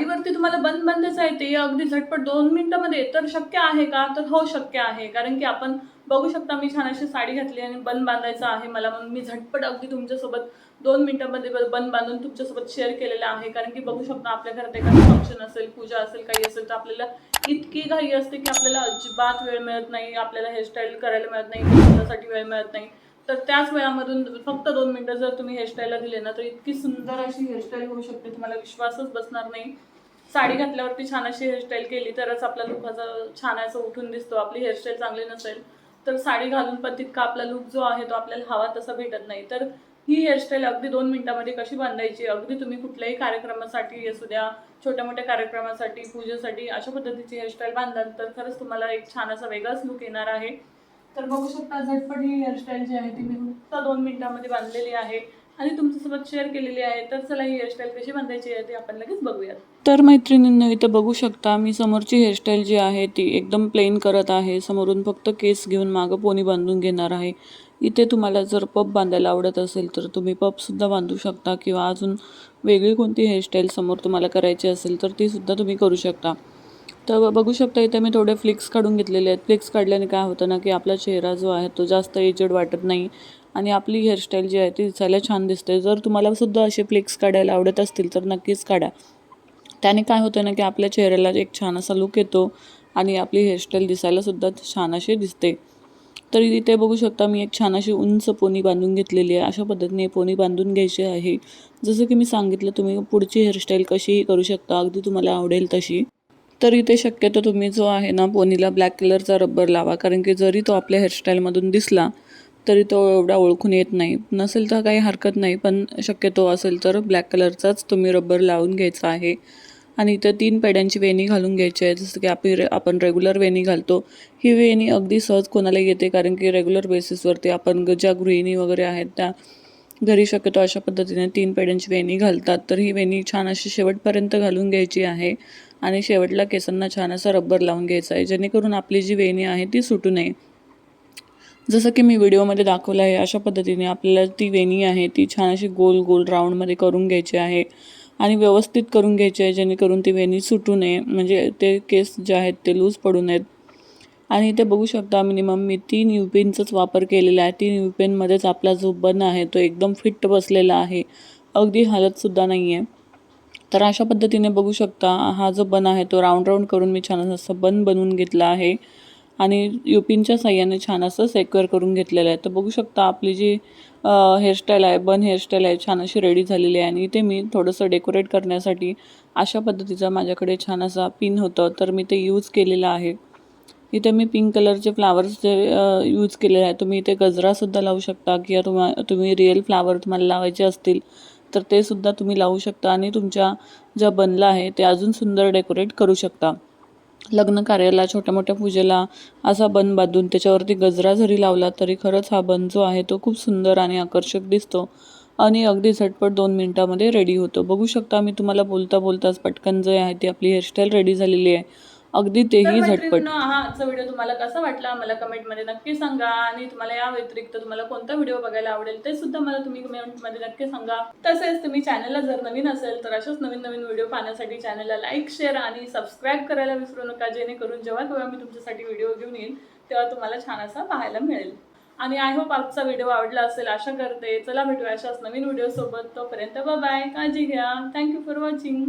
गाडीवरती तुम्हाला बंद बंद आहे ते अगदी झटपट दोन मिनिटामध्ये तर शक्य आहे का? तर हो शक्य आहे. कारण की आपण बघू शकता मी छान अशी साडी घातली आणि बंद बांधायचं आहे मला. म्हणून मी झटपट अगदी तुमच्यासोबत दोन मिनिटांमध्ये ब- बंद बांधून तुमच्यासोबत शेअर केलेलं आहे. कारण की बघू शकता आपल्या घरात एखादं फंक्शन असेल पूजा असेल काही असेल तर आपल्याला इतकी घाई असते की आपल्याला अजिबात वेळ मिळत नाही. आपल्याला हेअरस्टाईल करायला मिळत नाही त्यासाठी वेळ मिळत नाही. तर त्याच वेळामधून फक्त दोन मिनटं जर तुम्ही हेअरस्टाईलला दिले ना तर इतकी सुंदर अशी हेअरस्टाईल होऊ शकते. तुम्हाला विश्वासच बसणार नाही. साडी घातल्यावरती छान अशी हेअरस्टाईल केली तरच आपला लुक छान असं उठून दिसतो. आपली हेअरस्टाईल चांगली नसेल तर साडी घालून पण तितका आपला लुक जो आहे तो आपल्याला हवा तसा भेटत नाही. तर ही हेअरस्टाईल अगदी दोन मिनिटामध्ये कशी बांधायची? अगदी तुम्ही कुठल्याही कार्यक्रमासाठी असू द्या छोट्या मोठ्या कार्यक्रमासाठी पूजेसाठी अशा पद्धतीची हेअरस्टाईल बांधाल तर खरंच तुम्हाला एक छान असा वेगळाच लुक येणार आहे. तर बघू शकता झटपट ही हेअरस्टाईल जी आहे ती मी फक्त दोन मिनिटामध्ये बांधलेली आहे. आणि तुमच्यासोबत शेअर केलेली आहे. तर चला ही हेअरस्टाईल कशी बांधायची आहे ते आपण लगेच बघूयात. तर मैत्रिणींना इथं बघू शकता मी समोरची हेअरस्टाईल जी आहे ती एकदम प्लेन करत आहे. समोरून फक्त केस घेऊन मागं पोनी बांधून घेणार आहे. इथे तुम्हाला जर पप बांधायला आवडत असेल तर तुम्ही पपसुद्धा बांधू शकता किंवा अजून वेगळी कोणती हेअरस्टाईल समोर तुम्हाला करायची असेल तर ती सुद्धा तुम्ही करू शकता. तर बघू शकता इथे मी थोडे फ्लिक्स काढून घेतलेले आहेत. फ्लिक्स काढल्याने काय होतं ना की आपला चेहरा जो आहे तो जास्त एजड वाटत नाही. आणि आपली हेअरस्टाईल जी आहे ती दिसायला छान दिसते. जर तुम्हाला सुद्धा असे फ्लिक्स काढायला आवडत असतील तर नक्कीच काढा. त्याने काय होतं ना की आपल्या चेहऱ्याला एक छान असा लुक येतो आणि आपली हेअरस्टाईल दिसायला सुद्धा छान अशी दिसते. तर इथे बघू शकता मी एक छान अशी उंच पोनी बांधून घेतलेली आहे. अशा पद्धतीने पोनी बांधून घ्यायची आहे. जसं की मी सांगितलं तुम्ही पुढची हेअरस्टाईल कशीही करू शकता अगदी तुम्हाला आवडेल तशी. तर इथे शक्यतो तुम्ही जो आहे ना पोनीला ब्लॅक कलरचा रब्बर लावा. कारण की जरी तो आपल्या हेअरस्टाईलमधून दिसला तरी तो एवढा ओळखून येत नाही. नसेल तर काही हरकत नाही पण शक्यतो असेल तर ब्लॅक कलरचाच तुम्ही रब्बर लावून घ्यायचा आहे. आणि इथं तीन पेड्यांची वेणी घालून घ्यायची आहे जसं की आपली रे आपण रेग्युलर वेणी घालतो. ही वेणी अगदी सहज कोणाला येते कारण की रेग्युलर बेसिसवरती आपण ग- ज्या गृहिणी वगैरे आहेत त्या घरी शक्यतो अशा पद्धतीने तीन पेड्यांची वेणी घालतात. तर ही वेणी छान अशी शेवटपर्यंत घालून घ्यायची आहे आणि शेवटला केसांना छान असा रब्बर लावून घ्यायचा आहे जेणेकरून आपली जी वेणी आहे ती सुटू नये. जसं की मी व्हिडिओमध्ये दाखवलं आहे अशा पद्धतीने आपल्याला ती वेणी आहे ती छान अशी गोल गोल राऊंडमध्ये करून घ्यायची आहे आणि व्यवस्थित करून घ्यायची आहे जेणेकरून ती वेणी सुटू नये. म्हणजे ते केस जे आहेत ते लूज पडू नयेत. आणि इथे बघू शकता मिनिमम मी तीन यू वापर केलेला आहे. तीन युपेनमध्येच आपला जो बन आहे तो एकदम फिट बसलेला आहे. अगदी हालतसुद्धा नाही आहे तर अशा पद्धतीने बघू शकता हा जो बन आहे तो राऊंड राऊंड करून मी छान असं बन बनवून घेतला आहे. आणि युपिनच्या साह्याने छान असं सेक्युअर करून घेतलेलं आहे. तर बघू शकता आपली जी हेअरस्टाईल आहे बन हेअरस्टाईल आहे छान अशी रेडी झालेली आहे. आणि इथे मी थोडंसं डेकोरेट करण्यासाठी अशा पद्धतीचा माझ्याकडे छान असा पिन होतं. तर मी ते यूज केलेलं आहे. इथे मी पिंक कलरचे फ्लावर्स जे यूज केलेले आहे. तुम्ही इथे गजरासुद्धा लावू शकता किंवा तुम्हा तुम्ही रिअल फ्लावर तुम्हाला लावायचे असतील तर ते सुद्धा तुम्ही लावू शकता. आणि तुमच्या ज्या बनला आहे ते अजून सुंदर डेकोरेट करू शकता. लग्न कार्याला छोट्या मोठ्या पूजेला असा बन बांधून त्याच्यावरती गजरा जरी लावला तरी खरंच हा बन जो आहे तो खूप सुंदर आणि आकर्षक दिसतो. आणि अगदी झटपट दोन मिनटामध्ये रेडी होतो. बघू शकता मी तुम्हाला बोलता बोलताच पटकन जे आहे ती आपली हेअरस्टाईल रेडी झालेली आहे. अगदी तेही झटपट. हा आजचा व्हिडिओ तुम्हाला कसा वाटला? मला कमेंटमध्ये नक्की सांगा. आणि तुम्हाला या व्यतिरिक्त तुम्हाला कोणता व्हिडिओ बघायला आवडेल ते सुद्धा मला तुम्ही कमेंटमध्ये नक्की सांगा. तसेच तुम्ही चॅनलला जर नवीन असेल तर अशाच नवीन नवीन व्हिडिओ पाहण्यासाठी चॅनलला लाईक शेअर आणि सबस्क्राईब करायला विसरू नका. जेणेकरून जेव्हा केव्हा मी तुमच्यासाठी व्हिडिओ घेऊन येईल तेव्हा तुम्हाला छान असा पाहायला मिळेल. आणि आय होप आजचा व्हिडिओ आवडला असेल आशा करते. चला भेटूया अशाच नवीन व्हिडिओ सोबत. तोपर्यंत बाय काळजी घ्या. Thank you for watching